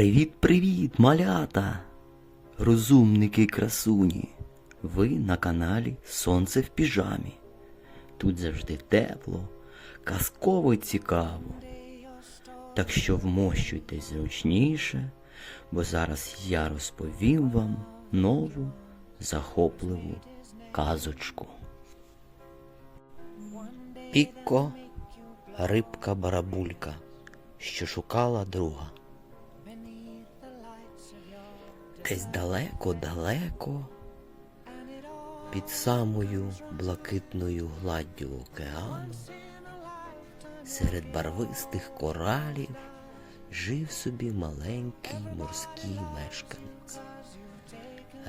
Привіт-привіт, малята! Розумники красуні! Ви на каналі Сонце в піжамі. Тут завжди тепло, казково цікаво. Так що вмощуйтесь зручніше, бо зараз я розповім вам нову захопливу казочку. Пікко рибка барабулька, що шукала друга. Десь далеко-далеко, під самою блакитною гладдю океану, серед барвистих коралів жив собі маленький морський мешканець.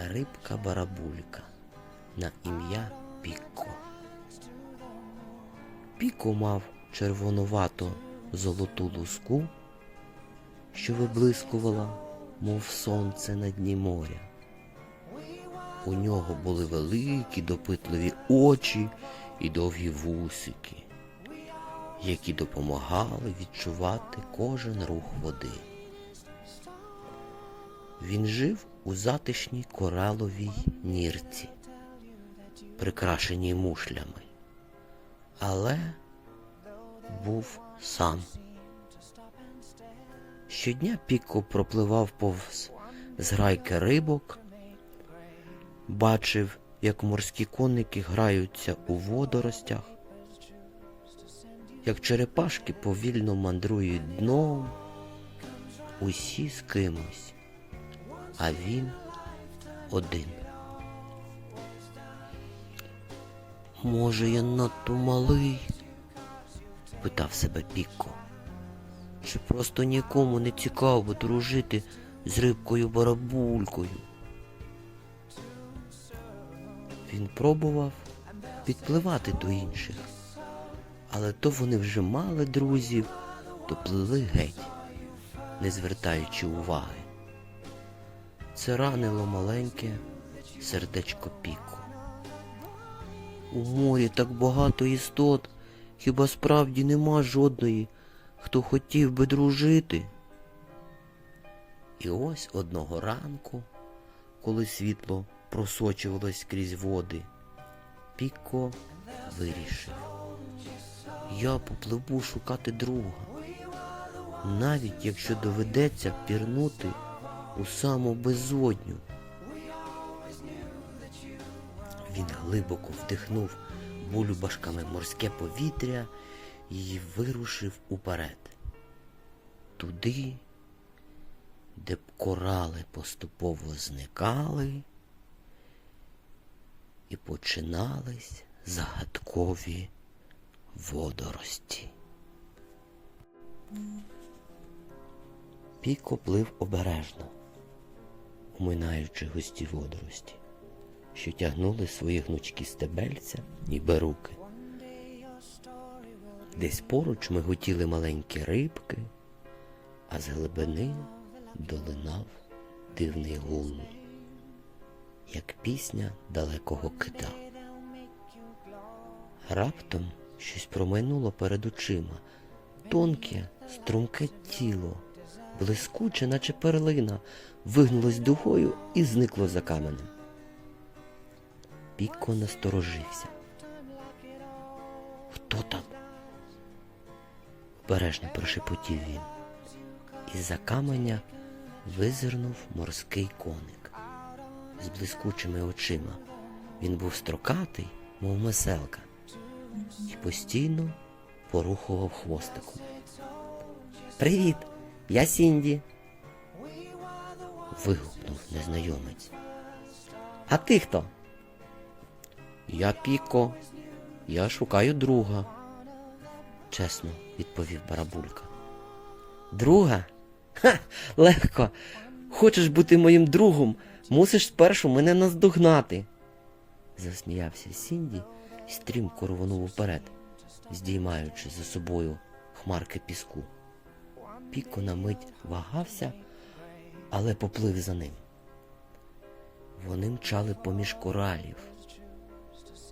Рибка барабулька на ім'я Піко. Піко мав червонувато золоту луску, що виблискувала, мов сонце на дні моря. У нього були великі допитливі очі і довгі вусики, які допомагали відчувати кожен рух води. Він жив у затишній кораловій нірці, прикрашеній мушлями, але був сам. Щодня Піко пропливав повз зграйки рибок, бачив, як морські коники граються у водоростях, як черепашки повільно мандрують дном, усі з кимось, а він один. Може, я надто малий? питав себе Піко. Чи просто нікому не цікаво дружити з рибкою барабулькою? Він пробував підпливати до інших, але то вони вже мали друзів, то плили геть, не звертаючи уваги. Це ранило маленьке сердечко Піко. У морі так багато істот, хіба справді нема жодної, хто хотів би дружити. І ось одного ранку, коли світло просочувалось крізь води, Піко вирішив. Я попливу шукати друга, навіть якщо доведеться пірнути у саму безодню. Він глибоко вдихнув бульбашками морське повітря і вирушив уперед. Туди, де б корали поступово зникали і починались загадкові водорості. Піко плив обережно, уминаючи густі водорості, що тягнули свої гнучкі стебельця і беруки. Десь поруч миготіли маленькі рибки, а з глибини долинав дивний гул, як пісня далекого кита. Раптом щось промайнуло перед очима, тонке, струмке тіло, блискуче, наче перлина, вигнулось дугою і зникло за каменем. Піко насторожився. Хто там? Обережно прошепотів він. Із-за каменя визирнув морський коник з блискучими очима. Він був строкатий, мов меселка, і постійно порухував хвостиком. Привіт, я Сінді. вигукнув незнайомець. А ти хто? Я Піко. Я шукаю друга, чесно відповів барабулька. Друга? Ха, легко. Хочеш бути моїм другом, мусиш спершу мене наздогнати. Засміявся Сінді і стрімко рвонув уперед, здіймаючи за собою хмарки піску. Піко на мить вагався, але поплив за ним. Вони мчали поміж коралів,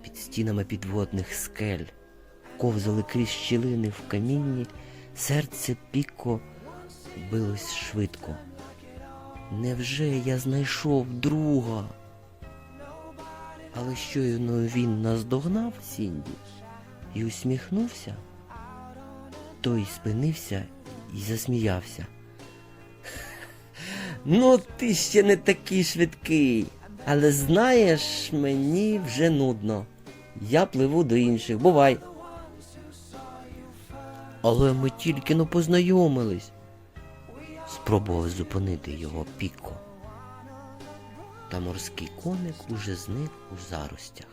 під стінами підводних скель, ковзали крізь щілини в камінні, серце Піко билось швидко, Невже я знайшов друга? Але щойно він наздогнав Сінді і усміхнувся, той спинився і засміявся. Ну, ти ще не такий швидкий. Але знаєш, мені вже нудно. Я пливу до інших. Бувай. Але ми тільки но познайомились. Спробував зупинити його піко. Та морський коник уже зник у заростях.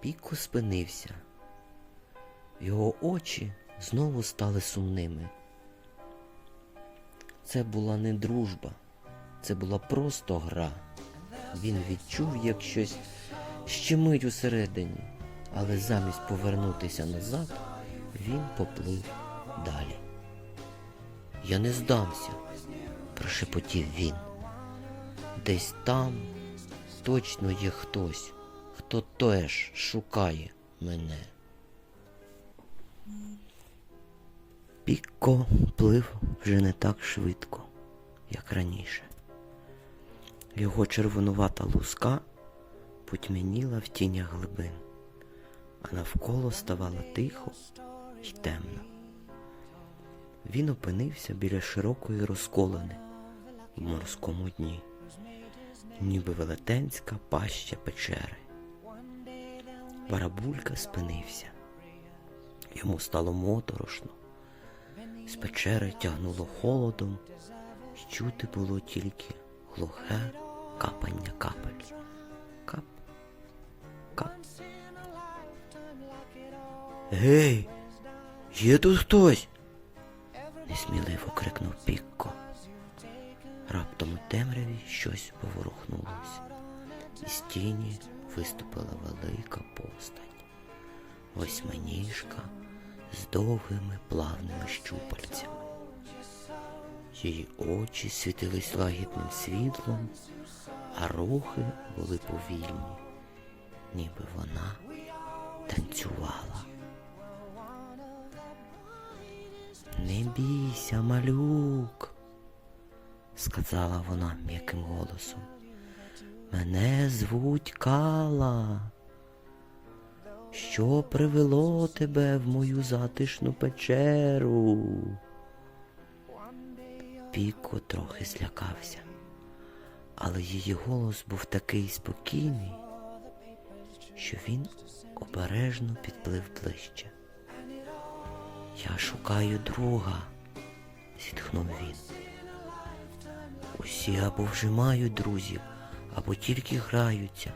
Піко спинився. Його очі знову стали сумними. Це була не дружба, це була просто гра. Він відчув, як щось щемить усередині, але замість повернутися назад, він поплив далі. Я не здамся, прошепотів він. Десь там точно є хтось, хто теж шукає мене. Пікко плив вже не так швидко, як раніше. Його червонувата луска потьмяніла в тінях глибин, а навколо ставало тихо й темно. Він опинився біля широкої розколини в морському дні, ніби велетенська паща печери. Барабулька спинився. Йому стало моторошно. З печери тягнуло холодом, і чути було тільки глухе капання капель. Кап, кап. Гей, є тут хтось? несміливо крикнув Пікко. Раптом у темряві щось поворухнулося. Із тіні виступила велика постать. Восьминіжка з довгими плавними щупальцями. Її очі світились лагідним світлом, а рухи були повільні, ніби вона танцювала. Не бійся, малюк, сказала вона м'яким голосом. Мене звуть Кала. Що привело тебе в мою затишну печеру? Піко трохи злякався, але її голос був такий спокійний, що він обережно підплив ближче. Я шукаю друга, зітхнув він. Усі або вже мають друзів, або тільки граються,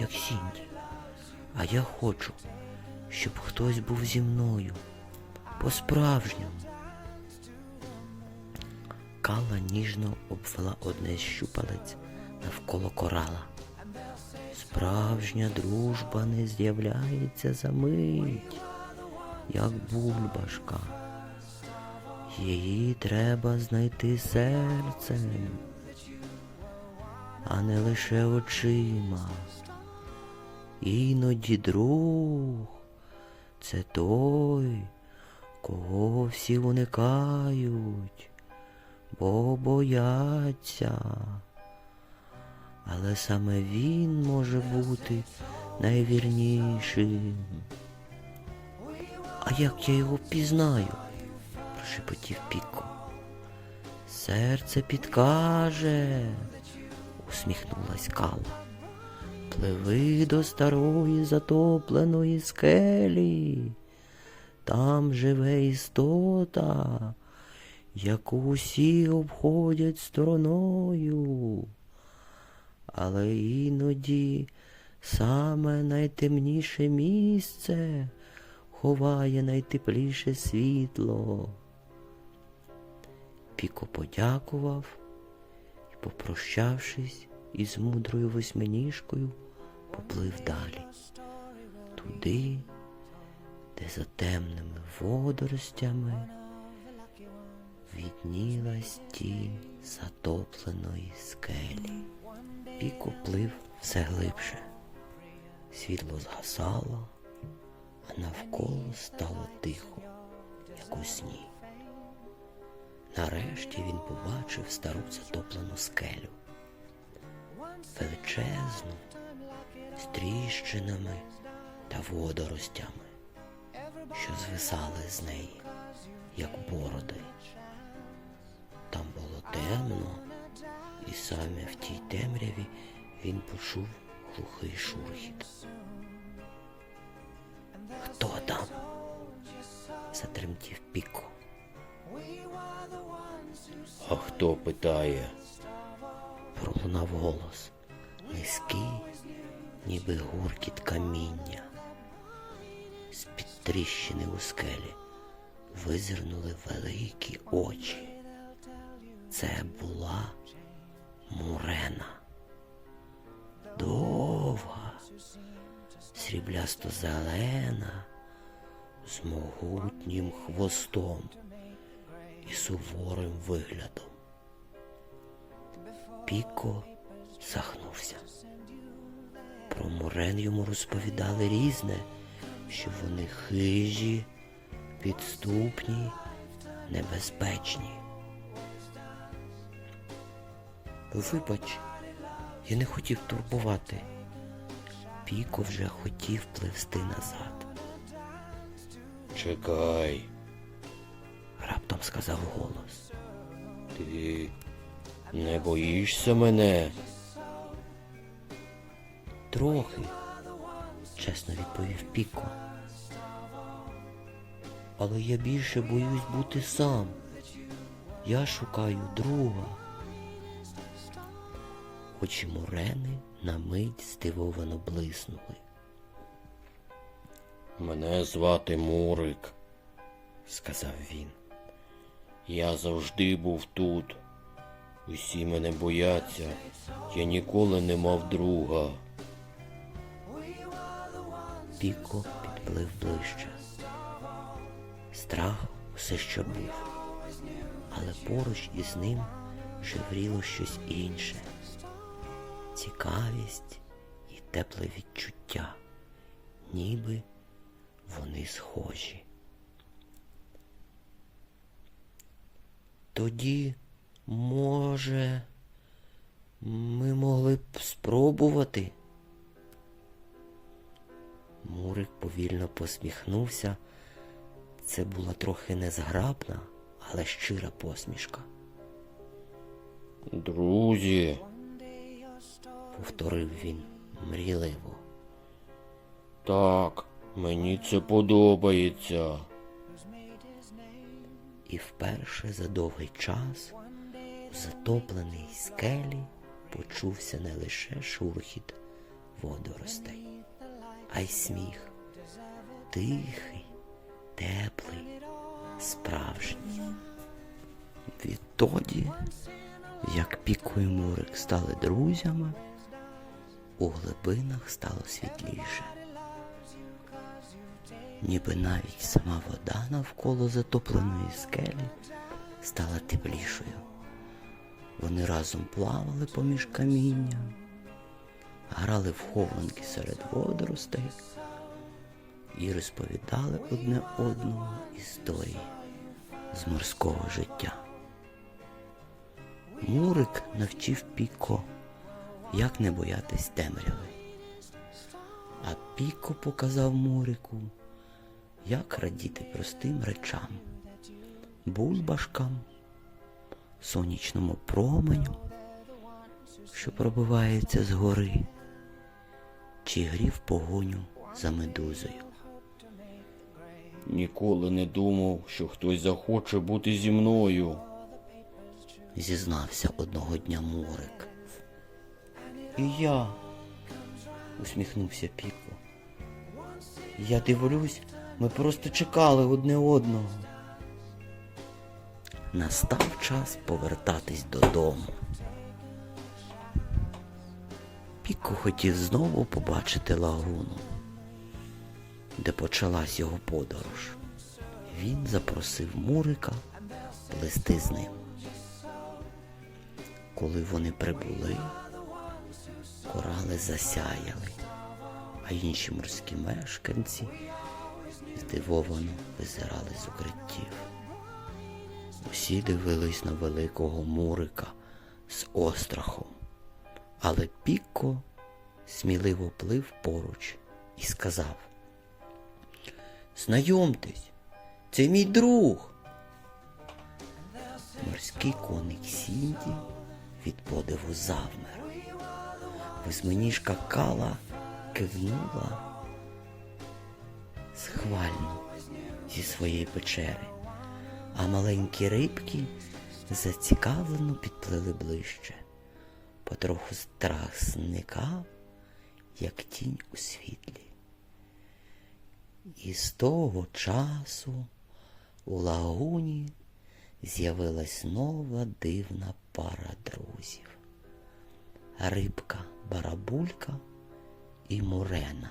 як Сінді. А я хочу, щоб хтось був зі мною по-справжньому. Кала ніжно обвела одне з щупалець навколо корала. Справжня дружба не з'являється за мить, як бульбашка. Її треба знайти серцем, а не лише очима. Іноді друг це той, кого всі уникають, бо бояться. Але саме він може бути найвірнішим. А як я його пізнаю? прошепотів Піко. Серце підкаже, усміхнулась Кала. Пливи до старої затопленої скелі. Там живе істота, яку усі обходять стороною. Але іноді саме найтемніше місце ховає найтепліше світло. Піко подякував і, попрощавшись із мудрою восьминіжкою, поплив далі, туди, де за темними водоростями віднілась тінь затопленої скелі. Піко плив все глибше. Світло згасало, навколо стало тихо, як у сні. Нарешті він побачив стару затоплену скелю. Величезну, з тріщинами та водоростями, що звисали з неї, як бороди. Там було темно, і саме в тій темряві він почув глухий шурхіт. Хто там? затремтів Піко. А хто питає? Пролунав голос, низький, ніби гуркіт каміння. З-під тріщини у скелі визирнули великі очі. Це була мурена. Довга, сріблясто-зелена, з могутнім хвостом і суворим виглядом. Піко сахнувся. Про мурен йому розповідали різне, що вони хижі, підступні, небезпечні. Вибач, я не хотів турбувати. Піко вже хотів пливсти назад. Чекай, Раптом сказав голос. ти не боїшся мене? Трохи, чесно відповів Піко. Але я більше боюсь бути сам. Я шукаю друга. Очі Мурени на мить здивовано блиснули. Мене звати Мурик. сказав він. Я завжди був тут. Усі мене бояться. Я ніколи не мав друга. Піко підплив ближче. Страх усе ще був, але поруч із ним шевріло щось інше. Цікавість і тепле відчуття, ніби вони схожі. Тоді, може, ми могли б спробувати. Мурик повільно посміхнувся. Це була трохи незграбна, але щира посмішка. Друзі, Повторив він мрійливо. так, мені це подобається. І вперше за довгий час у затопленій скелі почувся не лише шурхіт водоростей, а й сміх. Тихий, теплий, справжній. Відтоді, як Піко і Мурик стали друзями, у глибинах стало світліше. Ніби навіть сама вода навколо затопленої скелі стала теплішою. Вони разом плавали поміж камінням, грали в хованки серед водоростей і розповідали одне одному історії з морського життя. Мурик навчив Піко, як не боятись темряви. А Піко показав Мурику, як радіти простим речам, бульбашкам, сонячному променю, що пробивається з гори, чи грі в погоню за медузою. Ніколи не думав, що хтось захоче бути зі мною. зізнався одного дня Мурик. І я, усміхнувся Піко. Я дивлюсь, ми просто чекали одне одного. Настав час повертатись додому. Піко хотів знову побачити лагуну, де почалась його подорож. Він запросив Мурика плисти з ним. Коли вони прибули, корали засяяли, а інші морські мешканці здивовано визирали з укриттів. Усі дивились на великого мурика з острахом, але Пікко сміливо плив поруч і сказав Знайомтесь, це мій друг. Морський коник Сінді від подиву завмер. Восьминіжка Кала кивнула схвально зі своєї печери, а маленькі рибки зацікавлено підплили ближче. Потроху страх зникав, як тінь у світлі. І з того часу у лагуні з'явилась нова дивна пара друзів. Рибка Барабулька і Мурена.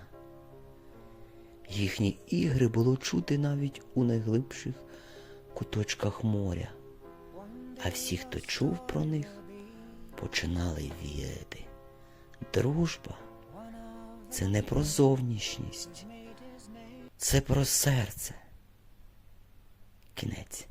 Їхні ігри було чути навіть у найглибших куточках моря, а всі, хто чув про них, починали вірити. Дружба це не про зовнішність, це про серце. Кінець.